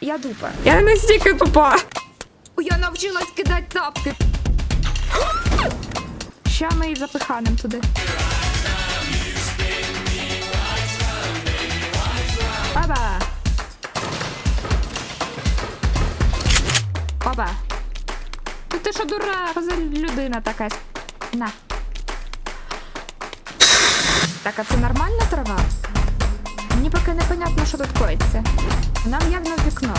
Я дупа. Я настільки тупа. Я навчилась кидати тапки. Ща ми і запиханем туди. Оба. Оба. Ну ти що дурак, за людина така? На. Так, а це нормальна трава? Мені поки непонятно, що тут коїться. Нам явно вікно.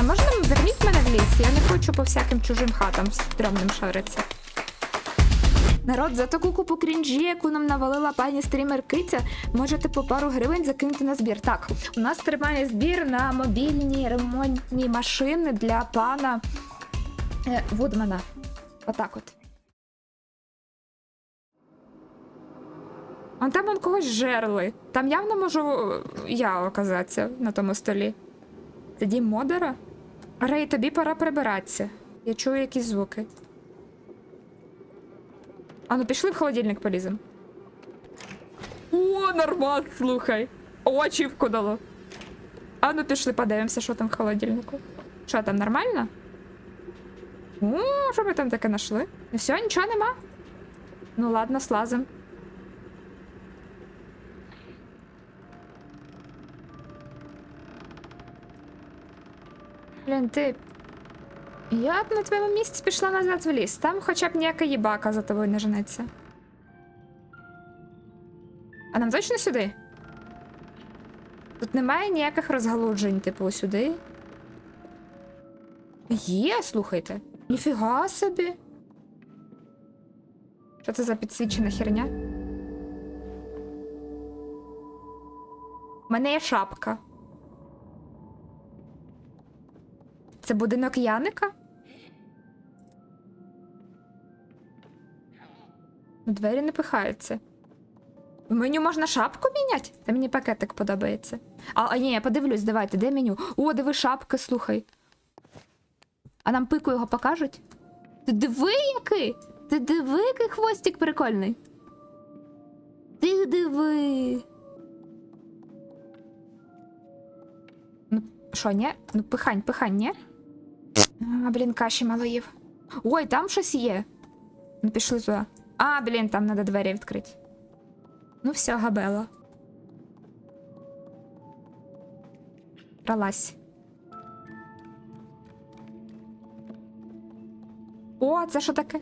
А можна верніть мене в ліс? Я не хочу по всяким чужим хатам стрьомним шаритися. Народ, за таку купу крінжі, яку нам навалила пані стрімер можете по пару гривень закинути на збір. Так, у нас тримає збір на мобільні ремонтні машини для пана е, Вудмана. Отак от. А там он когось жерли. Там явно можу е, я оказатися на тому столі. Це дім Модера? Рей, тобі пора прибиратися. Я чую якісь звуки. А ну пішли в холодильник полізем. О, нормас, слухай. Очі вкудало. А ну пішли подивимося, що там в холодильнику. Що там, нормально? О, що ми там таке знайшли? І все, нічого нема. Ну ладно, слазим. Блін, ти. Я б на твоєму місці пішла назад в ліс. Там хоча б ніяка їбака за тобою не женеться. А нам точно сюди? Тут немає ніяких розгалуджень, типу, сюди. Є, слухайте. Ніфіга собі. Що це за підсвічена херня? У мене є шапка. Це будинок Яника? Ну, Двері не пихаються. В меню можна шапку міняти? Та мені пакетик подобається. А, а ні, я подивлюсь, давайте, де меню? О, диви шапки, слухай. А нам пику його покажуть? Ти диви який! Ти диви, який хвостик прикольний. Ти диви. Ну, що, ні? Ну, пихань, пихань, ні? А, блін, каші мало їв. Ой, там щось є. Ну, пішли туди. А, блін, там треба двері відкрити. Ну, все, габела. Пролазь. О, це що таке?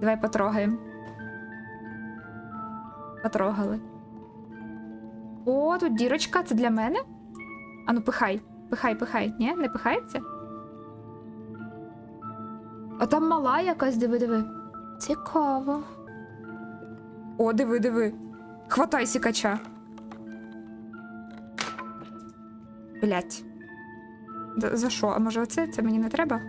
Давай потрогаємо. Потрогали. О, тут дірочка, це для мене? Ану, пихай, пихай, пихай. Ні, не пихається? А там мала якась, диви, диви. Цікаво. О, диви, диви. Хватай сікача. Блять. За що? А може оце? Це мені не треба?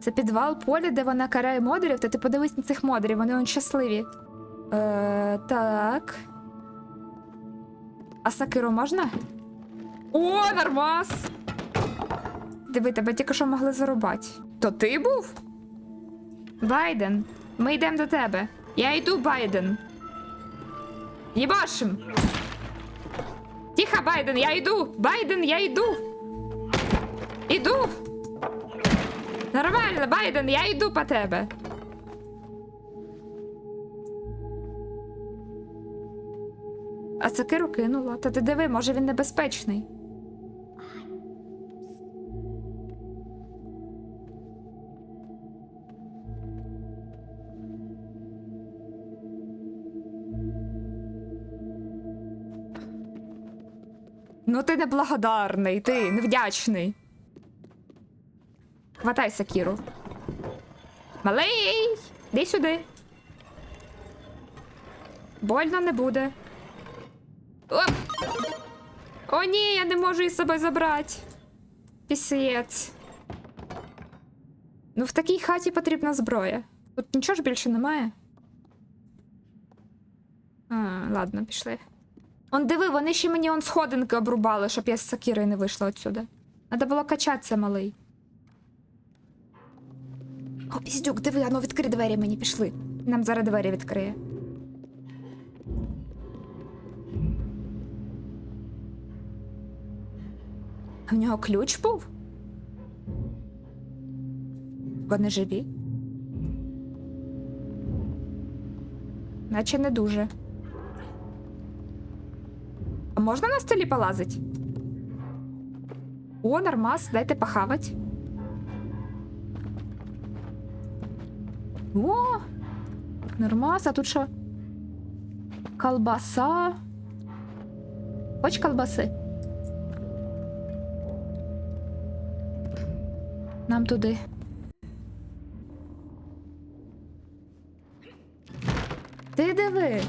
Це підвал поля, де вона карає модерів, та ти подивись на цих модерів, вони он щасливі. Е, так. А сакиру можна? О, нормас! Диви, тебе тільки що могли зарубати. То ти був? Байден, ми йдемо до тебе. Я йду, Байден. Єбашим! Тихо, Байден, я йду! Байден, я йду! Іду! Нормально, Байден, я йду по тебе. А сокиру кинула. Та ти диви, може він небезпечний. Ну, ти неблагодарний, ти невдячний. Хватай Сакіру. Малий! Іди сюди. Больно не буде. О, ні, я не можу із собою забрати. Пісєць. Ну, в такій хаті потрібна зброя. Тут нічого ж більше немає. А, ладно, пішли. Он диви, вони ще мені он сходинки обрубали, щоб я з сакіри не вийшла отсюди. Надо було качатися, малий. О, піздюк, диви, ану відкрий двері мені пішли. Нам зараз двері відкриє. У нього ключ був? Вони живі? Наче не дуже. А можна на столі полазить? О, нормас, дайте похавать. О! Нормас, а тут що? Колбаса. Хоч колбаси? Нам туди. Ти диви.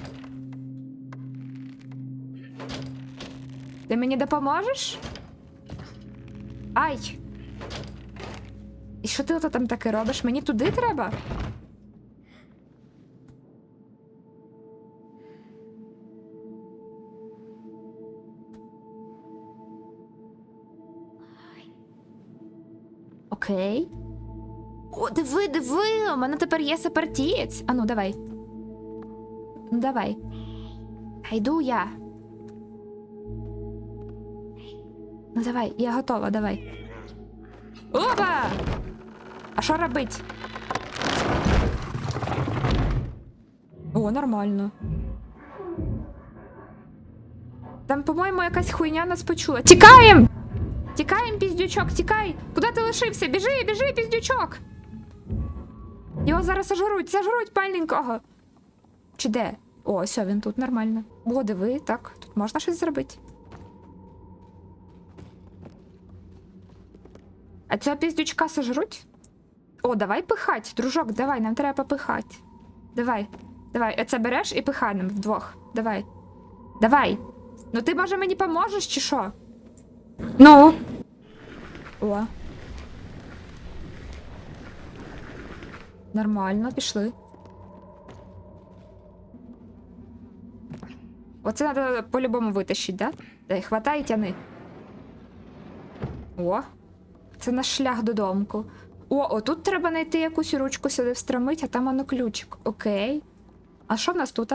Ти мені допоможеш? Ай! І що ти ото там таке робиш? Мені туди треба? Окей. О, диви, диви! У мене тепер є сапартієць. Ану, давай. Ну, давай. А йду я. Ну давай, я готова, давай. Опа! А що робить? О, нормально. Там, по-моєму, якась хуйня нас почула. Тікаєм! Тікаєм, піздючок, тікай! Куди ти лишився? Біжи, біжи, піздючок! Його зараз сожруть, сожруть пальненького. Чи де? О, все, він тут нормально. О, диви, так, тут можна щось зробити. А цього піздючка сожруть? О, давай пихать, дружок, давай, нам треба попихати. Давай, давай, оце береш і пихай вдвох. Давай. Давай. Ну ти, може, мені поможеш, чи що? Ну. О. Нормально, пішли. Оце треба по-любому витащити, да? Дай, хватай тяни. О. Це наш шлях додомку. О, отут треба знайти якусь ручку сюди встромить, а там воно ключик. Окей. А що в нас тут?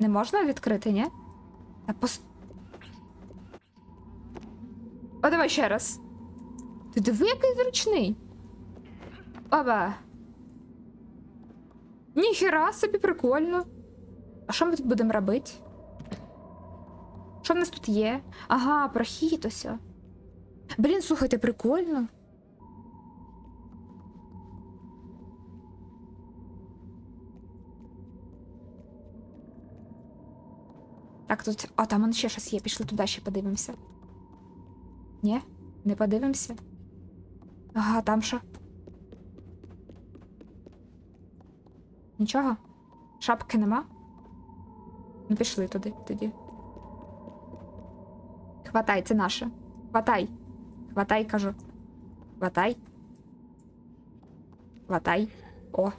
Не можна відкрити, ні? А пос... О, давай ще раз. Ти диви, який зручний. Оба. Ніхера собі прикольно. А що ми тут будемо робити? Що в нас тут є? Ага, прохід ось. Блін, слухайте, прикольно. Так, тут. А, там он ще щось є. Пішли туди ще подивимося. Ні? Не подивимося? Ага, там що? Нічого? Шапки нема? Ну, пішли туди тоді. Хватай, це наше. Хватай. Хватай, кажу. Хватай. Хватай. О.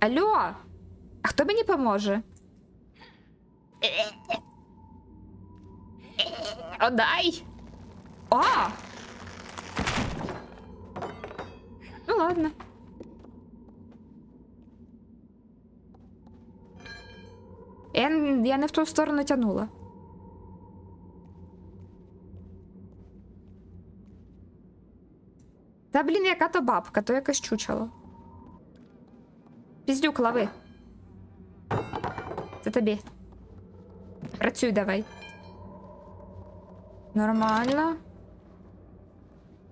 Алло! А хто мені поможе? Одай! О! Ну ладно. Я, я не в ту сторону тянула. Та блін, яка то бабка, то якась чучело. Піздюк, лови. Це тобі. Працюй давай. Нормально.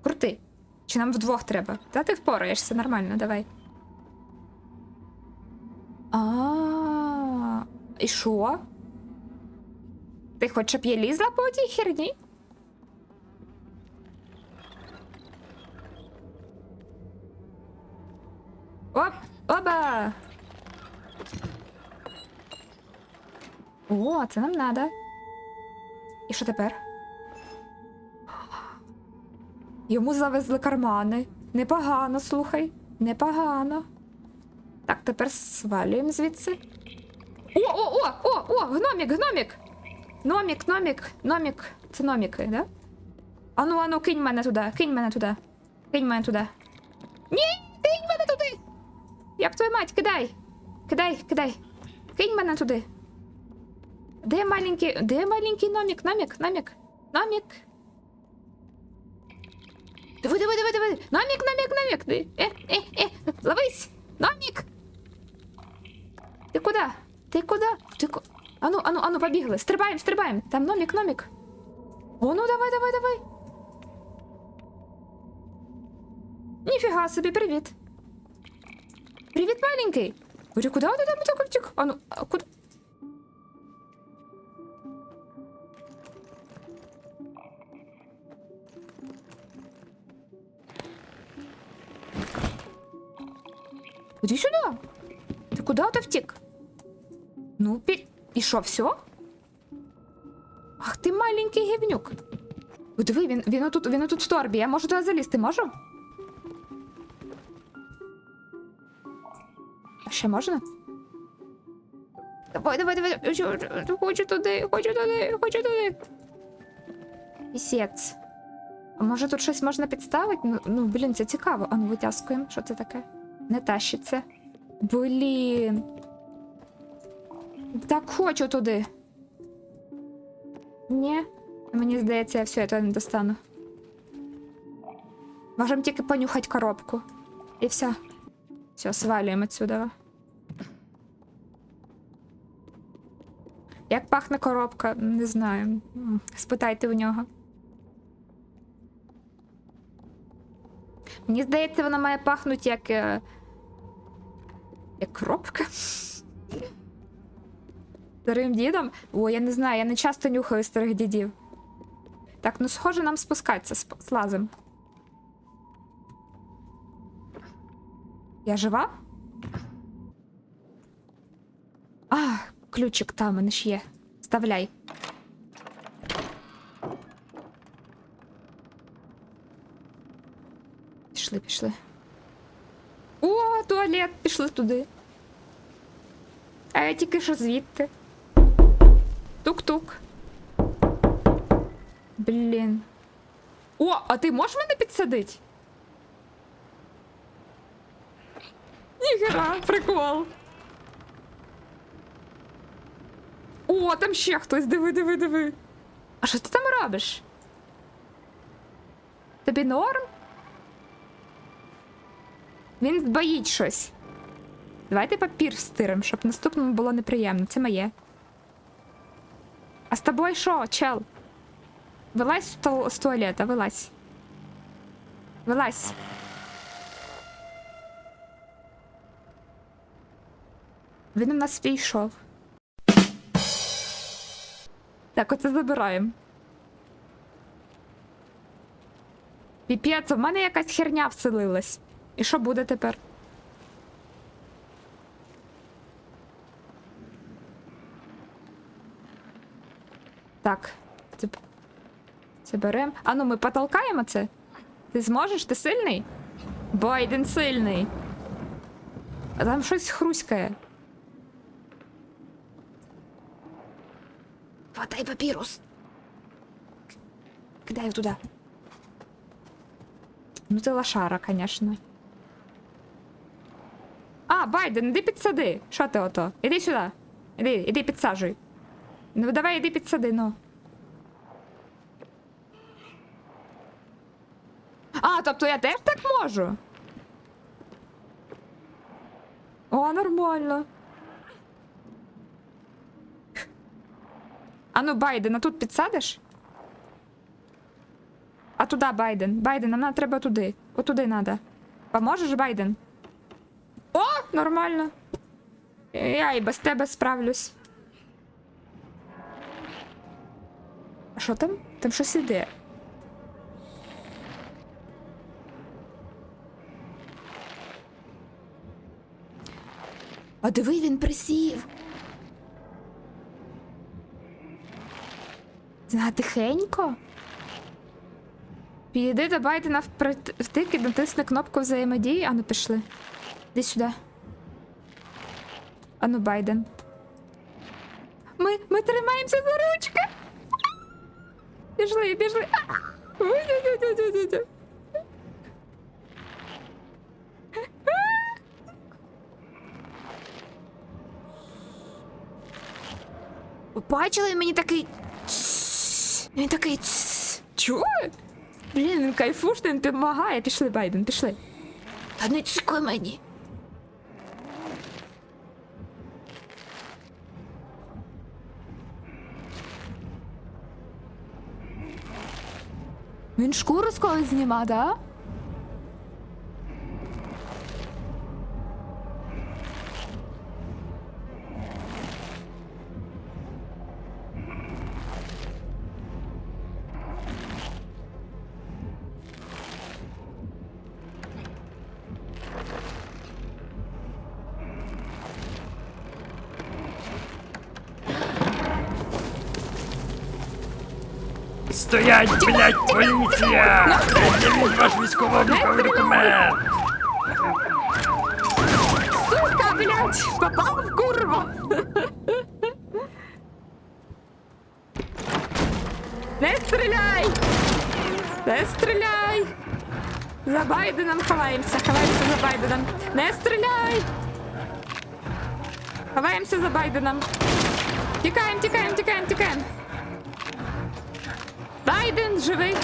Крути. Чи нам вдвох треба? Та ти впораєшся, нормально, давай. А, і що? Ти хочеш, щоб я лізла по тій херні? Оп, оба! О, це нам надо. І що тепер? Йому завезли кармани. Непогано, слухай. Непогано. Так, тепер свалюємо звідси. О, о, о, о, о, гномік, гномік! Гномік, гномік, гномік. Це номіки, да? Ану, ану, кинь мене туди, кинь мене туди. Кинь мене туди. Ні, кинь мене туди! Як твою мать, кидай! Кидай, кидай! Кинь мене туди. Де маленький, де маленький номік, номік, номік, номік. Диви, диви, диви, диви. Номік, номік. Ди- Е, е, е, ловись. Номік. Ти куди? Ти куди? Ти ку... Ану, ану, ану, побігли. Стрибаємо, стрибаємо. Там номік, номік. О, ну давай, давай, давай. Ніфіга собі, привіт. Привіт, маленький. Говорю, куди ти там так втік? Ану, а куди? Иди сюда. Ты куда ты втек? Ну, пи... І що, все? Ах ти маленький гівнюк. Диви, він, він, отут, він отут в торбі. Я можу туди залізти, можу? А ще можна? Давай, давай, давай. Хочу туди, хочу туди, хочу туди. Пісець. А може тут щось можна підставити? Ну, ну блін, це цікаво. А ну витязкуємо. Що це таке? Не тащиться. Блін. Так хочу туди. Ні. Мені здається, я все, я туди не достану. Можемо тільки понюхати коробку. І все. Все, свалюємо отсюда. Як пахне коробка, не знаю. Спитайте у нього. Мені здається, вона має пахнути як. е, Як коробка. Старим дідом? О, я не знаю, я не часто нюхаю старих дідів. Так, ну схоже, нам спускатися сп- слазим. Я жива? А, ключик там, мене ж є. Вставляй. Пішли, пішли. О, туалет, пішли туди. А я тільки що звідти. Тук-тук. Блін. О, а ти можеш мене підсадити? Ніхера, прикол. О, там ще хтось, диви, диви, диви. А що ти там робиш? Тобі норм? Він боїть щось. Давайте папір стирим, щоб наступному було неприємно. Це моє. А з тобою що, чел? Вилазь з, ту- з туалета, вилазь. Вилазь. Він у нас війшов. Так, оце забираємо. Піпець, в мене якась херня вселилась. І що буде тепер? Так. Це, це берем. А ну ми потолкаємо це? Ти зможеш? Ти сильний? Байден сильний. А там щось хруськає. Хватай папірус. Кидай туди. Ну ти лошара, конечно. Байден, іди підсади. Що ти ото? Іди сюди. Іди, іди підсаджуй. Ну давай іди підсади, ну. А, тобто я теж так можу. О, нормально. А ну, Байден, а тут підсадиш? А туди, Байден. Байден, нам треба туди. Отуди треба. Поможеш, Байден? Нормально. Я і без тебе справлюсь. А що там? Там щось іде. А диви, він присів. Тихенько. Підійди до Байдена вприт- і натисни кнопку взаємодії. Ану, пішли. Іди сюди. Ану, Байден. Ми, ми тримаємося за ручки. Пішли, пішли. Ой-ой-ой-ой-ой-ой. Мені такий. Він такий. Чого? Блін, він кайфушний, він допомагає. Пішли, Байден, пішли. Та не чекай мені. Він шкуру з когось зніма, да? Стоять, блядь, поліція! Пред'явіть ваш військово-обліковий документ! Сука, блядь, попал в курва. Не стріляй! Не стріляй! За Байденом ховаємося, ховаємося за Байденом. Не стріляй! Ховаємося за Байденом. Тікаємо, тікаємо, тікаємо, тікаємо. Байден живий.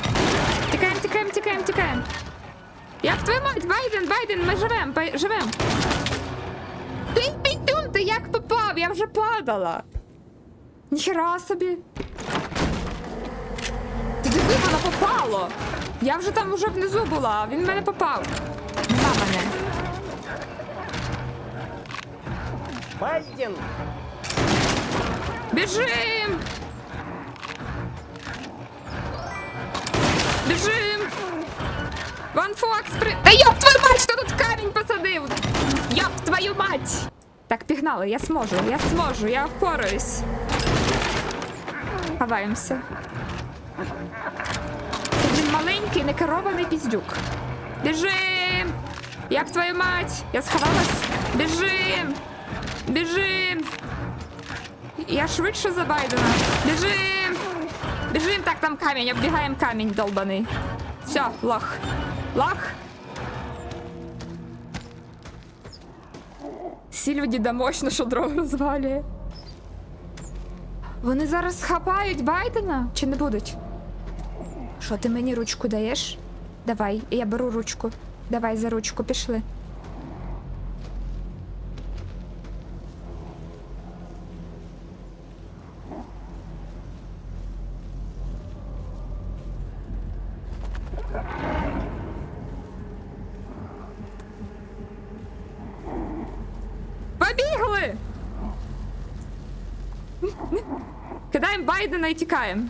Тікаємо, тікаємо, тікаємо, тікаємо. Як твою мать, Байден, Байден, ми живем, бай- живем. Ти підтюм, ти як попав? Я вже падала. Ніхера собі. Ти диви, воно попало. Я вже там уже внизу була, а він в мене попав. Нема мене. Байден! Біжим! Біжим! Ван Фокс при... Та йоп твою мать, хто тут камінь посадив? Йоп твою мать! Так, пігнали, я зможу, я зможу, я впораюсь. Ховаємося. Він маленький, некерований піздюк. Біжим! Як твою мать? Я сховалась? Біжим! Біжим! Я швидше за Байдена. Біжим! Біжим, так там камінь, оббігаємо камінь долбаний. Все, лох. Лох. Сільві діда мощно, що дров розвалює. Вони зараз схапають Байдена чи не будуть? Що, ти мені ручку даєш? Давай, я беру ручку. Давай за ручку, пішли. Побігли! Кидаємо Байдена і тікаємо.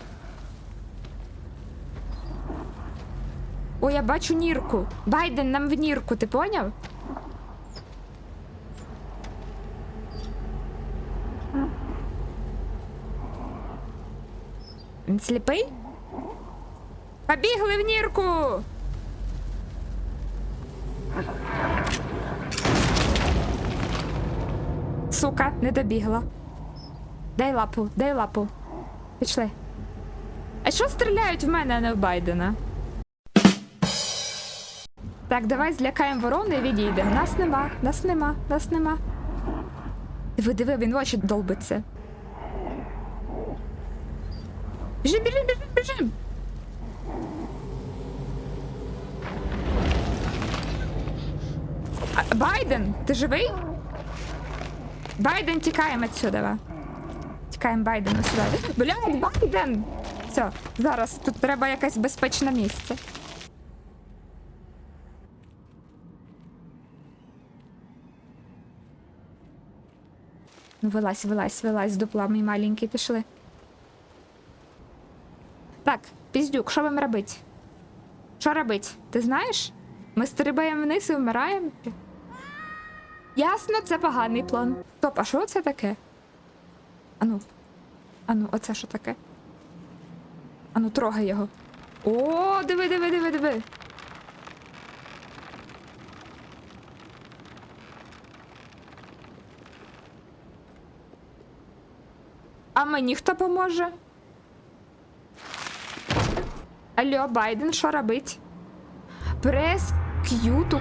О, я бачу нірку. Байден нам в нірку, ти поняв? Він сліпий? Побігли в нірку! Сука, не добігла. Дай лапу, дай лапу. Пішли. А що стріляють в мене, а не в Байдена? Так, давай злякаємо ворони і відійдемо. Нас нема, нас нема, нас нема. Диви, диви, він в очі долбиться. Біжим, біжим, біжим, біжим. Байден, ти живий? Байден, тікаємо отсюда. Тікаємо Байдену сюди. Блядь, Байден! Все, зараз тут треба якесь безпечне місце. Ну, вилазь, вилазь, вилазь, дупла, мій маленький, пішли. Так, піздюк, що вам робити? Що робить? Ти знаєш? Ми стрибаємо вниз і вмираємо? Ясно, це поганий план. Стоп, а що це таке? Ану. Ану, оце що таке? Ану, трогай його. О, диви, диви, диви, диви. А мені хто поможе? Алло, Байден, що робить? Press Q to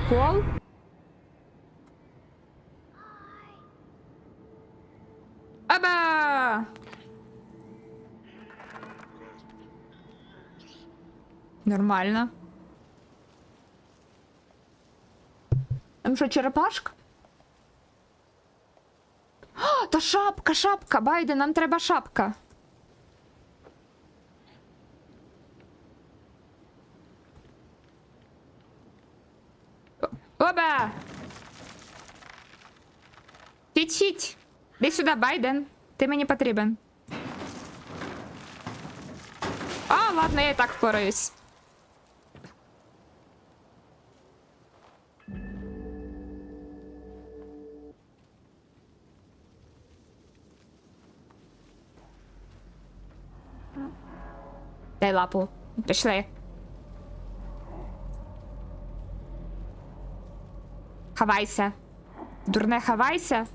Нормально. Там що, черепашка? О, та шапка, шапка, Байден, нам треба шапка. О- Оба! Підсіть! Іди сюди, Байден. Ти мені потрібен. А, ладно, я і так впораюсь. Дай лапу. Пішли. Хавайся. Дурне хавайся.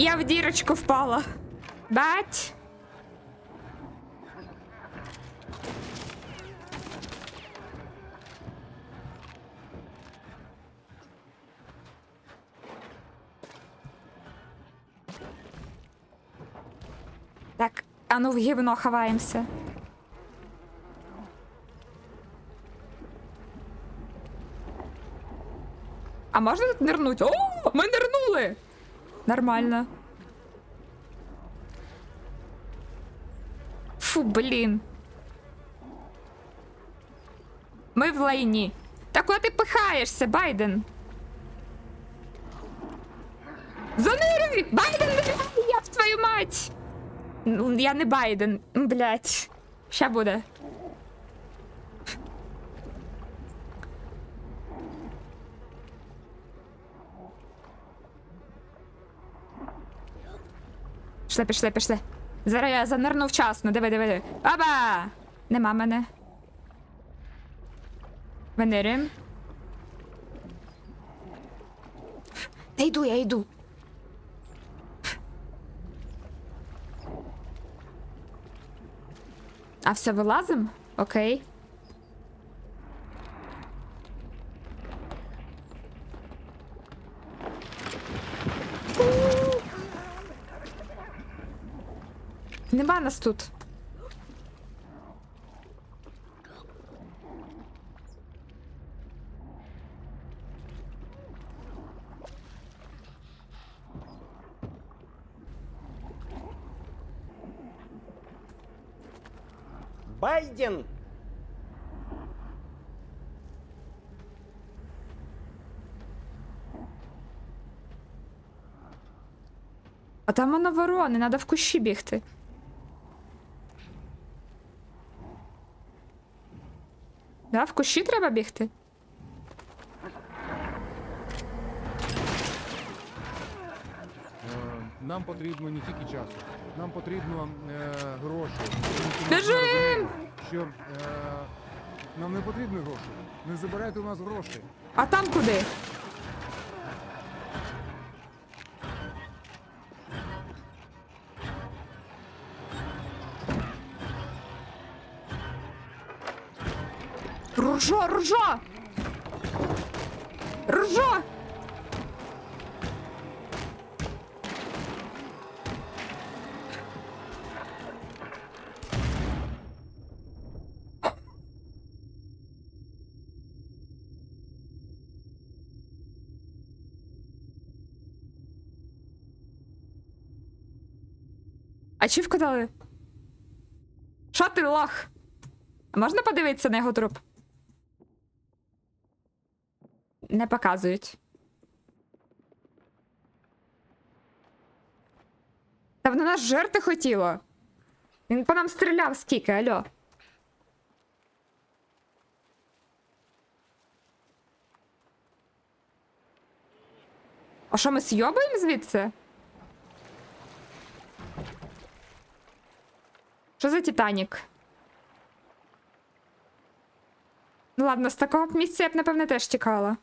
Я в дірочку впала. Бать. Так, а ну в гівно ховаємося. А можна тут нирнуть? О, ми нирнули! Нормально. Фу, блін. Ми в лайні. Та куди ти пихаєшся, Байден? Занири! Байден, я в твою мать! Ну, Я не Байден, блять. Ща буде. Пішли, пішли, пішли. Зараз я занирну вчасно. Диви, диви, диви. Аба! Нема мене. Винирюємо. Я йду, я йду. А все, вилазим? Окей. Нема нас тут. Байден! А там воно ворони, треба в кущі бігти. Да, в кущі треба бігти. Е, Нам потрібно не тільки часу, нам потрібно е, гроші. Біжим! Що е, нам не потрібні гроші. Не забирайте у нас гроші. А там куди? Ачівку дали. Що ти лох? А можна подивитися на його труп? Не показують. Та вона нас жерти хотіла. Він по нам стріляв скільки, альо. А що ми сйобуємо звідси? Що за Титанік? Ну ладно, з такого б місця я б, напевне, теж тікала.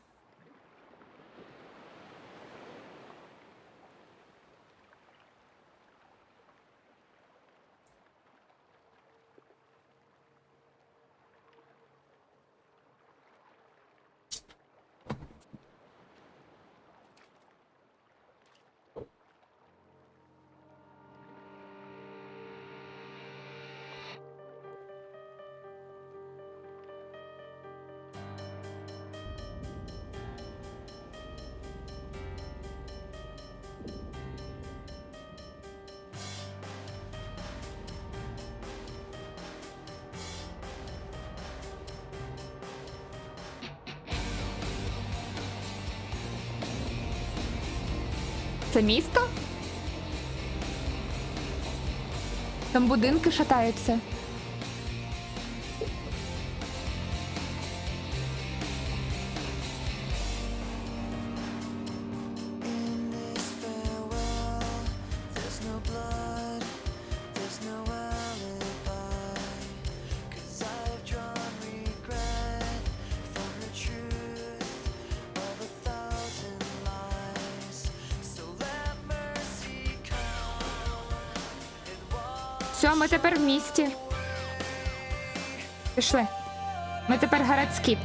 Це місто? Там будинки шатаються. Місті. Пішли. Ми тепер городські.